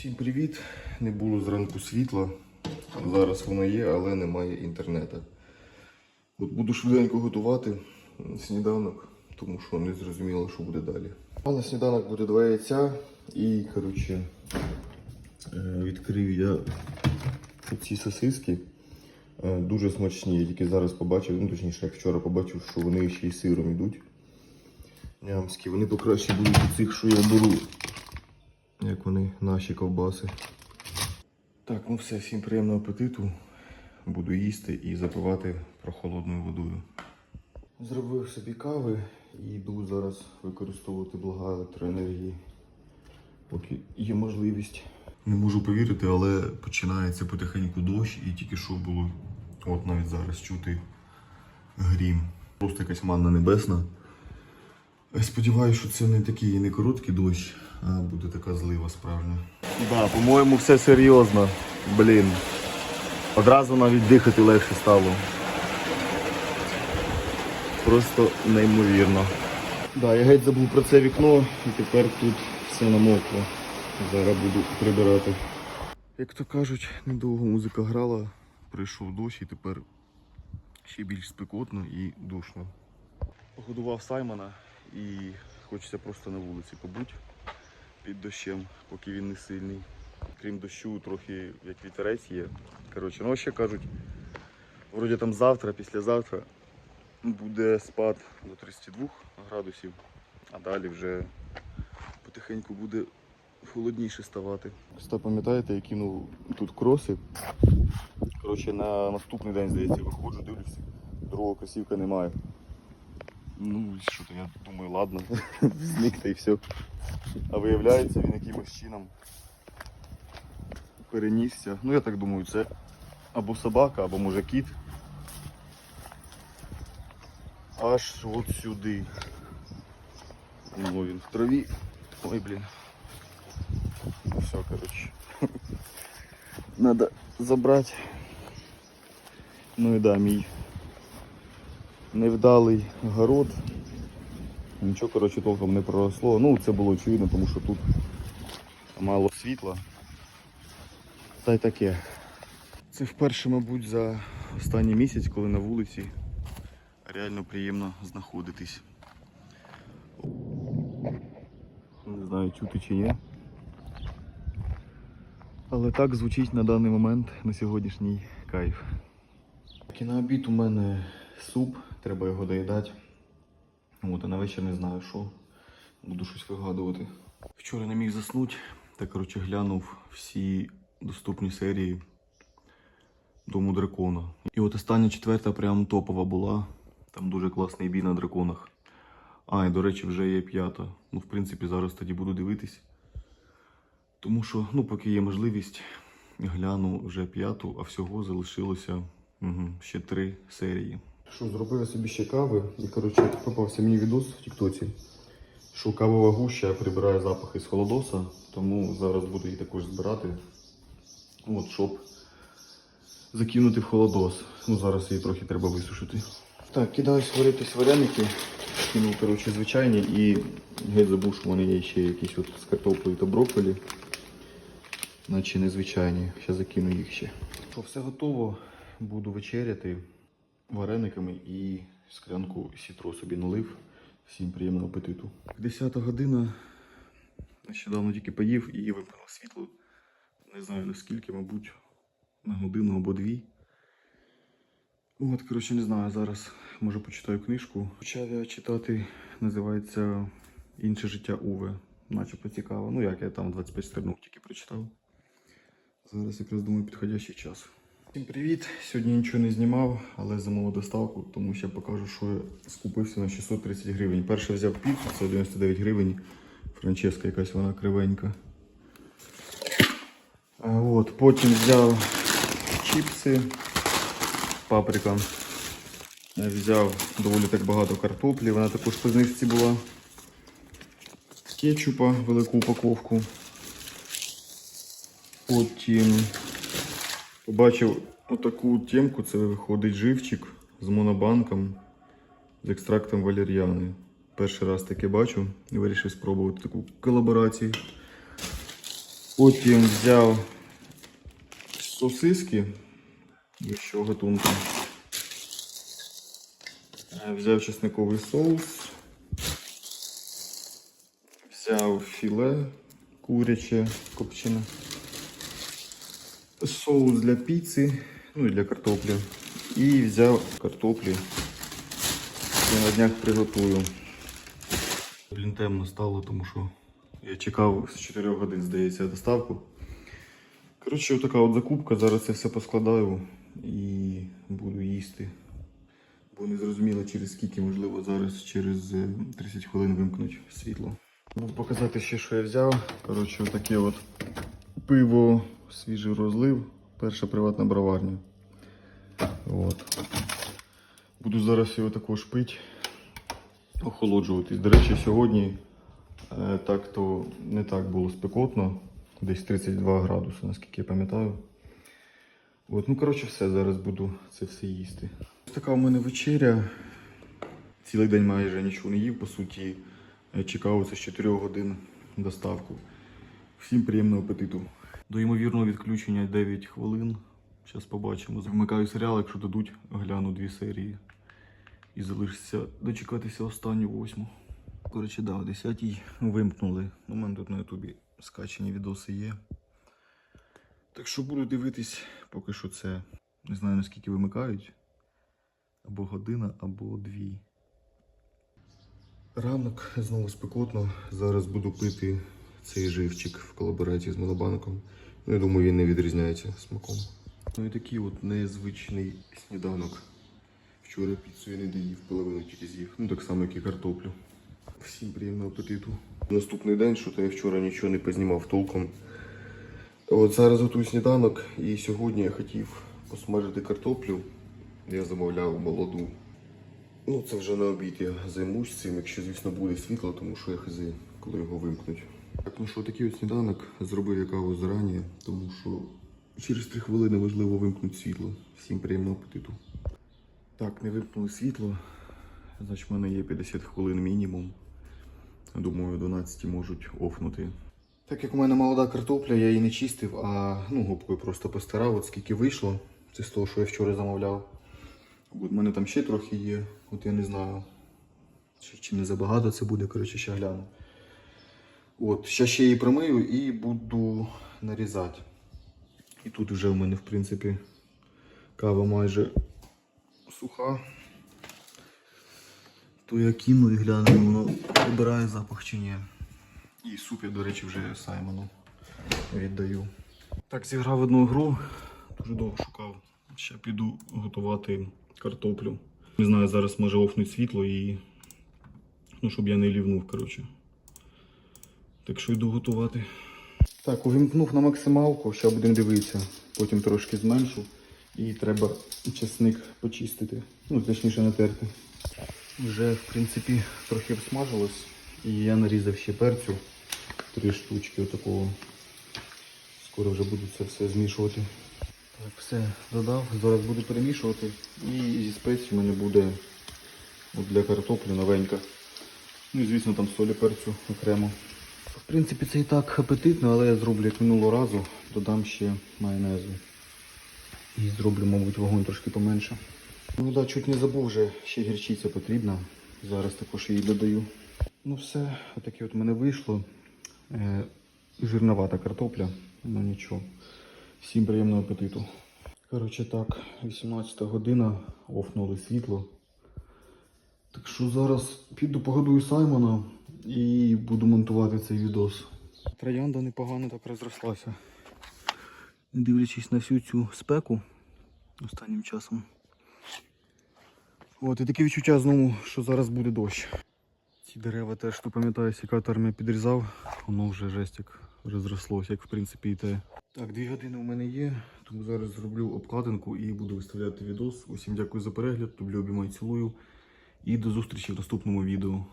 Всім привіт! Не було зранку світла. Зараз воно є, але немає інтернету. От буду швиденько готувати сніданок, тому що не зрозуміло, що буде далі. А на сніданок буде два яйця і, коротше, е, відкрив я ці сосиски. Е, Дуже смачні. Я тільки зараз побачив, ну точніше, як вчора побачив, що вони ще й сиром йдуть. Нямські. Вони покраще будуть від цих, що я беру. Як вони, наші ковбаси. Так, ну все, всім приємного апетиту. Буду їсти і запивати прохолодною водою. Зробив собі кави і йду зараз використовувати блага електроенергії, поки є можливість. Не можу повірити, але починається потихеньку дощ і тільки що було, от навіть зараз чути грім. Просто якась манна небесна. Сподіваюся, що це не такий не короткий дощ, а буде така злива справжня. Да, по-моєму, все серйозно. Блін. Одразу навіть дихати легше стало. Просто неймовірно. Да, я геть забув про це вікно і тепер тут все намокло. Зараз буду прибирати. Як то кажуть, недовго музика грала, прийшов дощ і тепер ще більш спекотно і душно. Погодував Саймона і хочеться просто на вулиці побути під дощем, поки він не сильний. Крім дощу, трохи як вітерець є. Коротше, ну ще кажуть, вроді там завтра, післязавтра буде спад до 32 градусів, а далі вже потихеньку буде холодніше ставати. Просто пам'ятаєте, я кинув тут кроси. Коротше, на наступний день, здається, виходжу, дивлюся, другого кросівка немає. Ну, і що то я думаю, ладно, зник та і все. А виявляється, він якимось чином перенісся. Ну я так думаю, це або собака, або може кіт. Аж от сюди. Ну він в траві. Ой, блін. Все, коротше. Надо забрати. Ну і да, мій Невдалий город. Нічого, коротше, толком не проросло. Ну, це було очевидно, тому що тут мало світла. Та й таке. Це вперше, мабуть, за останній місяць, коли на вулиці реально приємно знаходитись. Не знаю, чути чи ні. Але так звучить на даний момент на сьогоднішній кайф. Так, і на обід у мене суп, треба його доїдати. От, а на вечір не знаю що. Буду щось вигадувати. Вчора не міг заснути, та коротше глянув всі доступні серії Дому дракона. І от остання четверта прям топова була. Там дуже класний бій на драконах. А, і до речі, вже є п'ята. Ну, в принципі, зараз тоді буду дивитись. Тому що, ну, поки є можливість, гляну вже п'яту, а всього залишилося угу, ще три серії. Що, зробив я собі ще кави і, коротше, попався мені відос в Тіктоці, що кавова гуща прибирає запахи з холодоса, тому зараз буду її також збирати, от, щоб закинути в холодос. Ну, зараз її трохи треба висушити. Так, кидаюсь варитись вареники. Кинув, коротше, звичайні і геть забув, що мене є ще якісь от з картоплею та брокколі. Наче незвичайні. Зараз закину їх ще. Що, все готово. Буду вечеряти варениками і склянку сітро собі налив. Всім приємного апетиту. 10 година. Нещодавно тільки поїв і вимкнув світло. Не знаю наскільки, мабуть, на годину або дві. От, коротше, не знаю, зараз може почитаю книжку. Почав я читати, називається Інше життя Уве. Начебто цікаво. Ну як я там 25 сторінок тільки прочитав. Зараз якраз думаю підходящий час. Всім привіт! Сьогодні нічого не знімав, але замовив доставку, тому що покажу, що я скупився на 630 гривень. Перше взяв піцу, це 99 гривень. Франческа якась вона кривенька. От, потім взяв чіпси, паприка. Взяв доволі так багато картоплі, вона також по знижці була. Кетчупа, велику упаковку. Потім побачив отаку темку, це виходить живчик з монобанком з екстрактом валер'яни. Перший раз таке бачу і вирішив спробувати таку колаборацію. Потім взяв сосиски вищого гатунку. Е, Взяв чесниковий соус. Взяв філе куряче копчене. Соус для піци, ну і для картоплі. І взяв картоплі. Я на днях приготую. Блін, темно стало, тому що я чекав з 4 годин, здається, доставку. Коротше, отака от закупка. Зараз я все поскладаю і буду їсти. Бо не зрозуміло через скільки, можливо, зараз через е, 30 хвилин вимкнуть світло. Буду показати ще, що я взяв. Коротше, отаке от пиво, свіжий розлив. Перша приватна броварня. От. Буду зараз його також пити, охолоджуватись. До речі, сьогодні е, так то не так було спекотно. Десь 32 градуси, наскільки я пам'ятаю. От, ну коротше, все, зараз буду це все їсти. Ось така у мене вечеря. Цілий день майже нічого не їв, по суті. Я чекав це з 4 годин доставку. Всім приємного апетиту. До ймовірного відключення 9 хвилин. Зараз побачимо. Вмикаю серіал, якщо дадуть, гляну дві серії. І залишиться дочекатися останню восьму. Коротше, да, о 10 вимкнули. У мене тут на ютубі скачені відоси є. Так що буду дивитись, поки що це. Не знаю наскільки вимикають. Або година, або дві. Ранок знову спекотно. Зараз буду пити цей живчик в колаборації з монобанком. Ну, я думаю, він не відрізняється смаком. Ну і такий от незвичний сніданок. Вчора піцу я не доїв, половину тільки з'їв. Ну так само, як і картоплю. Всім приємного апетиту. Наступний день, що то я вчора нічого не познімав толком. От зараз готую сніданок і сьогодні я хотів посмажити картоплю. Я замовляв молоду. Ну, це вже на обід я займусь цим, якщо, звісно, буде світло, тому що я хази, коли його вимкнуть. Так, ну що, такий от сніданок зробив я каву зарані, тому що через 3 хвилини важливо вимкнути світло. Всім приємного апетиту. Так, не вимкнули світло. Значить, в мене є 50 хвилин мінімум. Думаю, о 12 можуть офнути. Так як у мене молода картопля, я її не чистив, а ну, губкою просто постирав, от скільки вийшло. Це з того, що я вчора замовляв. У мене там ще трохи є, от я не знаю. Чи, чи не забагато це буде, коротше, ще гляну. От, ще ще її промию і буду нарізати. І тут вже в мене, в принципі, кава майже суха. То я кину і гляну, воно вибирає запах чи ні. І суп я, до речі, вже Саймону віддаю. Так, зіграв одну гру, дуже довго шукав. Ще піду готувати картоплю. Не знаю, зараз може офнуть світло і. Ну, щоб я не лівнув, коротше. Так що йду готувати. Так, увімкнув на максималку, ще будемо дивитися. Потім трошки зменшу. І треба чесник почистити. Ну, точніше натерти. Вже, в принципі, трохи обсмажилось. І я нарізав ще перцю. Три штучки отакого. Скоро вже буду це все змішувати. Так, все додав. Зараз буду перемішувати. І зі спецій в мене буде от для картоплі новенька. Ну і звісно там солі перцю окремо. В принципі, це і так апетитно, але я зроблю як минулого разу, додам ще майонезу. І зроблю, мабуть, вогонь трошки поменше. Ну да, чуть не забув вже, ще гірчиця потрібна. Зараз також її додаю. Ну все, отаке от мене вийшло. Е, жирновата картопля, ну нічого. Всім приємного апетиту. Коротше так, 18 година, офнули світло. Так що зараз піду погодую Саймона і буду монтувати цей відос. Троянда непогано так розрослася. Не дивлячись на всю цю спеку останнім часом. От, і таке відчуття знову, що зараз буде дощ. Ці дерева теж тут пам'ятаю, сікатор я підрізав, воно вже жесть як розрослося, як в принципі і те. Так, дві години у мене є, тому зараз зроблю обкладинку і буду виставляти відос. Усім дякую за перегляд, люблю, обіймаю, цілую. І до зустрічі в наступному відео.